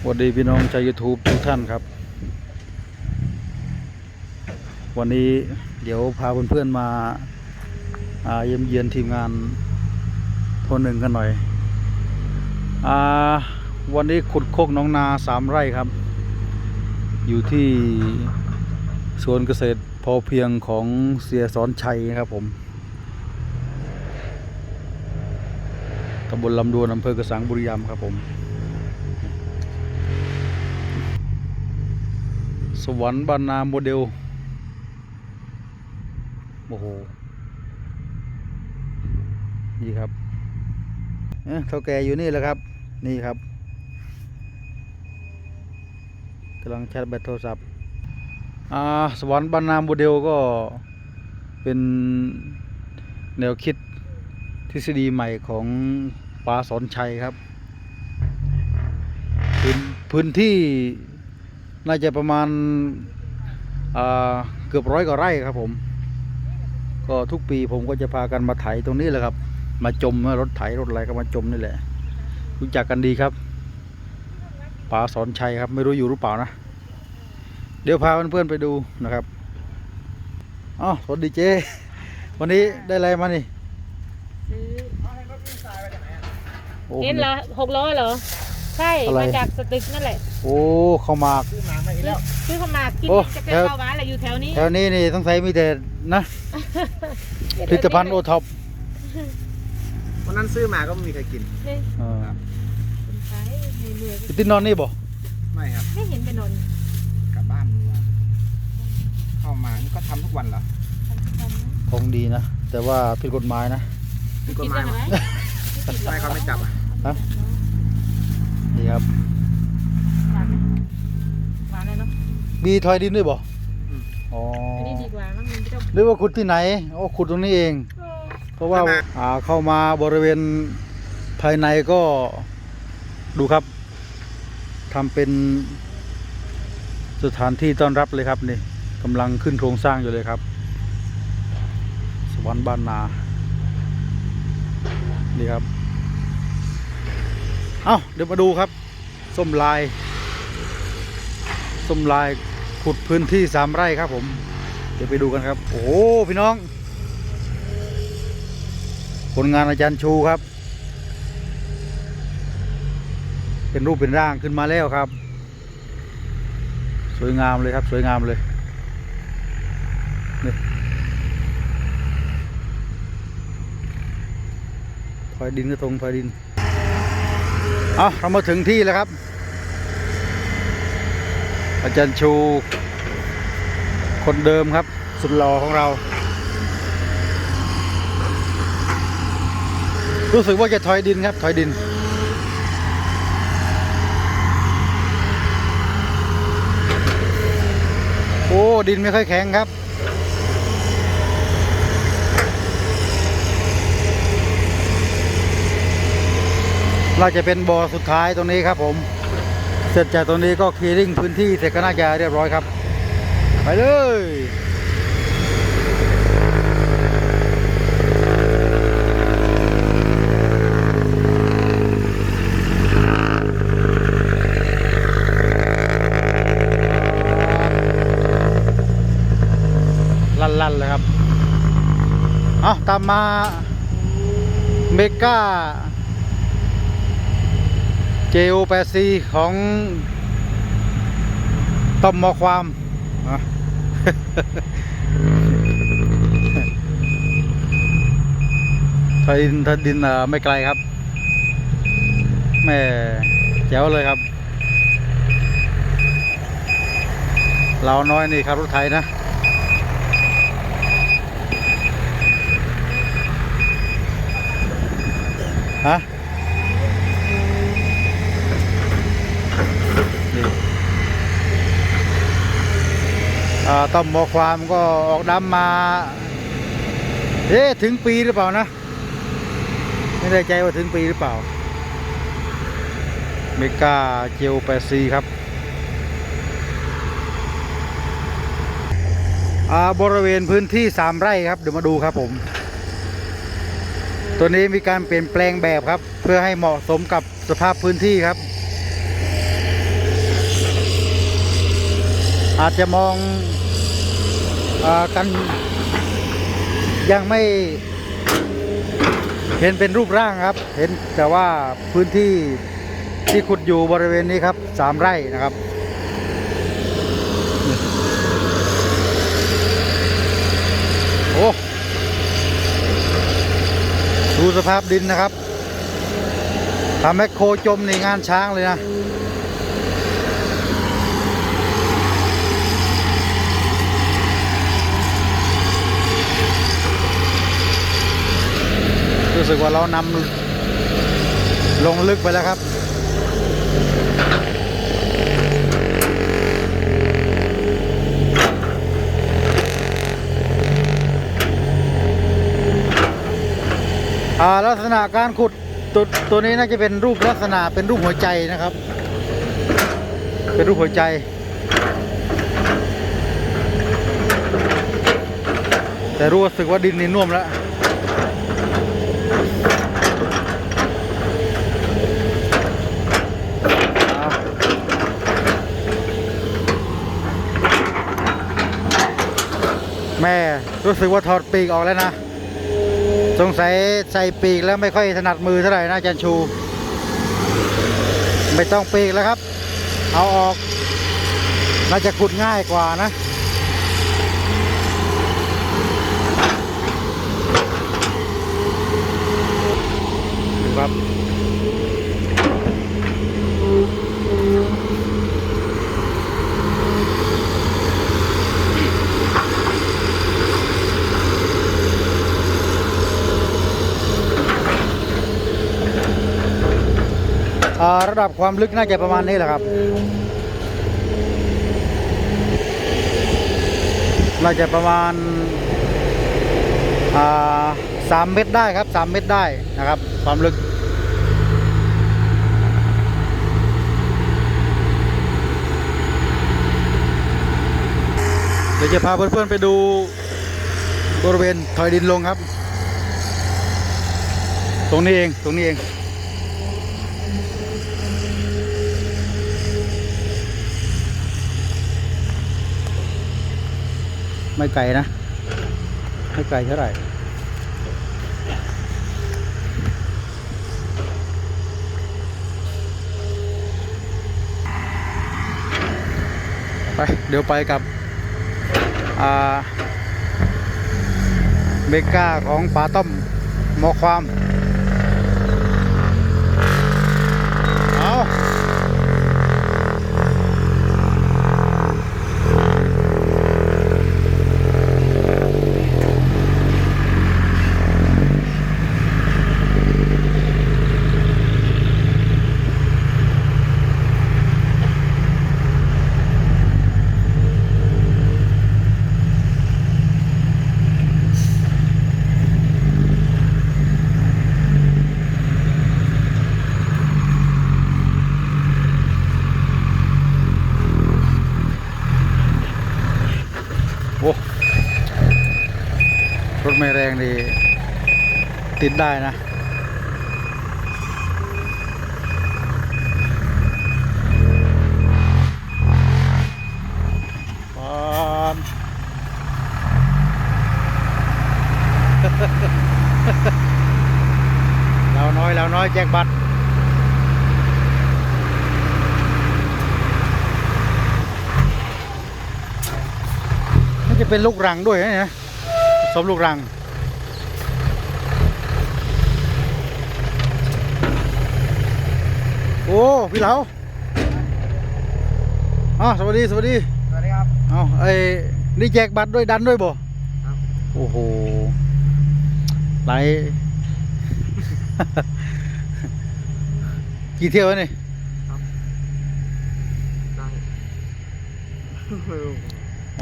สวัสดีพี่น้องชาวยูทูบทุกท่านครับ วันนี้เดี๋ยวพาเพื่อนๆมาอาเยี่ยมเยียนทีมงานทนหนึ่งกันหน่อยอวันนี้ขุดโคกน้องนาสามไร่ครับ อยู่ที่สวนเกษตรพอเพียงของเสียสอนชัยครับผมตำบลลำดวนอำเภอกระสังบุรีรัมย์ครับผม สวรรค์บานนาโมเดล โอ้โห นี่ครับเอ๊ะเท่าแก่อยู่นี่แหละครับ นี่ครับกำลังชาร์จแบตโทรศัพท์อ่าสวรรค์บานนาโมเดลก็เป็นแนวคิดทฤษฎีใหม่ของปาสอนชัยครับ พื้นพื้นที่ น่าจะประมาณอ่าเกือบร้อยกว่าไร่ครับผม ก็ทุกปีผมก็จะพากันมาไถตรงนี้แหละครับ มาจมรถไถรถอะไรก็มาจมนี่แหละ รู้จักกันดีครับป๋าสอนชัยครับ ไม่รู้อยู่หรือเปล่านะ เดี๋ยวพาเพื่อนๆไปดูนะครับอ๋อสวัสดีเจ วันนี้ได้อะไรมานี่ซื้อโอ้เอ็นเหรอหกล้อเหรอ ใช่อะไร มาจากสตึกนั่นแหละโอ้ข้าวหมาก ซื้อซื้อเข้ามากินโอ้จะเป็นแถวเบาหวานอะไรอยู่แถวนี้แถวนี้นี่ต้องใช้มีแต่นะผลิตภัณฑ์โอท็อปวันนั้นซื้อมาก็ไม่มีใครกิน นี่อ่าคนขายในเมืองพี่ติ๊นนอนนี่บ่ไม่ครับ ไม่เห็นไปนอนกลับบ้านเข้ามานี่ก็ทำทุกวันเหรอทำทุกวันนะของดีนะ แต่ว่าผิดกฎหมายนะ ผิดกฎกินหมายได้ไหไหมมไม่ผิดหรอกไม่เขาไม่จับอะฮะ นี่ครับ หวานไหมหวานเลยเนาะมีทอยดินด้วยบ่อ๋ออันนี้ดีกว่ามั้งมันไม่ต้องหรือว่าขุดที่ไหนโอ้ขุดตรงนี้เองเพราะว่าอ่าเข้ามาบริเวณภายในก็ดูครับทำเป็นสถานที่ต้อนรับเลยครับนี่กำลังขึ้นโครงสร้างอยู่เลยครับ สวรรค์บ้านนา นี่ครับ เอาเดี๋ยวมาดูครับ ส้มลาย ส้มลายขุดพื้นที่สามไร่ครับผม เดี๋ยวไปดูกันครับ โอ้พี่น้อง ผลงานอาจารย์ชูครับ เป็นรูปเป็นร่างขึ้นมาแล้วครับ สวยงามเลยครับ สวยงามเลยนี่ถอยดินก็ตรงถอยดิน เอาเรามาถึงที่แล้วครับ อาจารย์ชู คนเดิมครับ สุดหล่อของเรา รู้สึกว่าจะถอยดินครับ ถอยดิน โอ้ ดินไม่ค่อยแข็งครับ เราจะเป็นบ่อสุดท้ายตรงนี้ครับผม เสร็จจากตรงนี้ก็คลีริ่งพื้นที่เสร็จก็น่าจะเรียบร้อยครับ ไปเลยลั่นๆเลยครับ เอาตามมาเมกา เจโอแปซีของต้อมมอความอะถ้าดินถ้าดินเออไม่ไกลครับแม่แจ๋วเลยครับ เราน้อยนี่ครับรถไถนะ นี่ต้อมหมอความก็ออกดำมา เอ๊ะถึงปีหรือเปล่านะ ไม่ได้ใจว่าถึงปีหรือเปล่า เมกาเจลแปซีครับบริเวณพื้นที่สามไร่ครับ เดี๋ยวมาดูครับผม ตัวนี้มีการเปลี่ยนแปลงแบบครับ เพื่อให้เหมาะสมกับสภาพพื้นที่ครับ อาจจะมองอกันยังไม่เห็นเป็นรูปร่างครับ เห็นแต่ว่าพื้นที่ที่ขุดอยู่บริเวณนี้ครับสามไร่นะครับโอ้ดูสภาพดินนะครับทำแมคโคจมในงานช้างเลยนะ รู้สึกว่าเรานำลงลึกไปแล้วครับอาลักษณะการขุดตัวตัวนี้น่าจะเป็นรูปลักษณะเป็นรูปหัวใจนะครับ เป็นรูปหัวใจแต่รู้สึกว่าดินนี่น่วมแล้ว แม่ รู้สึกว่าถอดปีกออกแล้วนะ สงสัยใส่ปีกแล้วไม่ค่อยถนัดมือเท่าไหร่นะอาจันชู ไม่ต้องปีกแล้วครับ เอาออก น่าจะขุดง่ายกว่านะครับ ระดับความลึกน่าจะประมาณนี้แหละครับ น่าจะประมาณสามเมตรได้ครับสามเมตรได้นะครับ ความลึกเดี๋ยวจะพาเพื่อนๆไปดูบริเวณถอยดินลงครับ ตรงนี้เอง ตรงนี้เอง ไม่ไกลนะ ไม่ไกลเท่าไหร่ไปเดี๋ยวไปกับอ่าเมกาของป๋าต้อมมอความ อ้รถไม่แรงดี ติดได้นะปาเราน้อยเราน้อยแจกบัตร มันจะเป็นลูกรังด้วยนะเนี่ยผสมลูกรัง โอ้พี่เหลาอ๋อสวัสดีสวัสดีสวัสดีครับเอาไอ้นี่แจกบัตรด้วยดันด้วยบ่ครับโอ้โหไหลกี่เที่ยวแล้วนี่ได้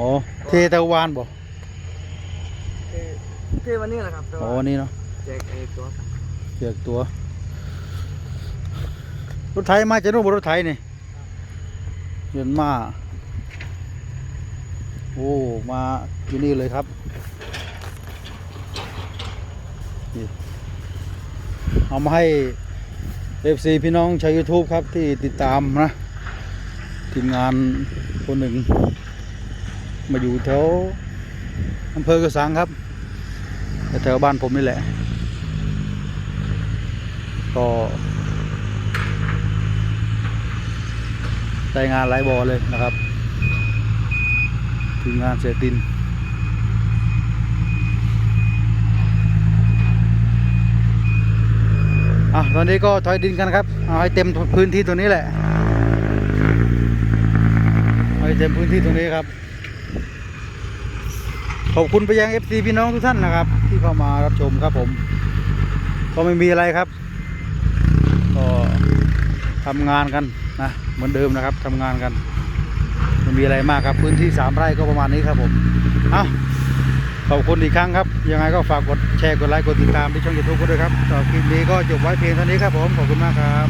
อ๋อ เทตะวานบ่เทวันนี้แหละครับอ๋อวันนี้เนาะแจกไอ้ตัวเจียกตัว รถไถมาจะนู่นบนรถไถนี่เดินมา โอ้ มาอยู่นี่เลยครับนี่เอามาให้ FC พี่น้องชาว YouTube ครับที่ติดตามนะ ทีมงานคนหนึ่ง มาอยู่แถวอำเภอกระสังครับแถวบ้านผมนี่แหละ ก็ได้งานหลายบอเลยนะครับทีมงานเสียตินอะตอนนี้ก็ถอยดินกันครับเอาให้เต็มพื้นที่ตรงนี้แหละเอาให้เต็มพื้นที่ตรงนี้ครับ ขอบคุณไปยัง FC พี่น้องทุกท่านนะครับ ที่เข้ามารับชมครับผม ก็ไม่มีอะไรครับ ก็ทำงานกันนะเหมือนเดิมนะครับทำงานกันไม่มีอะไรมากครับพื้นที่สามไร่ก็ประมาณนี้ครับผมเอาขอบคุณอีกครั้งครับ ยังไงก็ฝากกดแชร์กดไลค์กดติดตามที่ช่องยูทูบก็ด้วยครับต่อคลิปนี้ก็จบไว้เพียงเท่านี้ครับผมขอบคุณมากครับ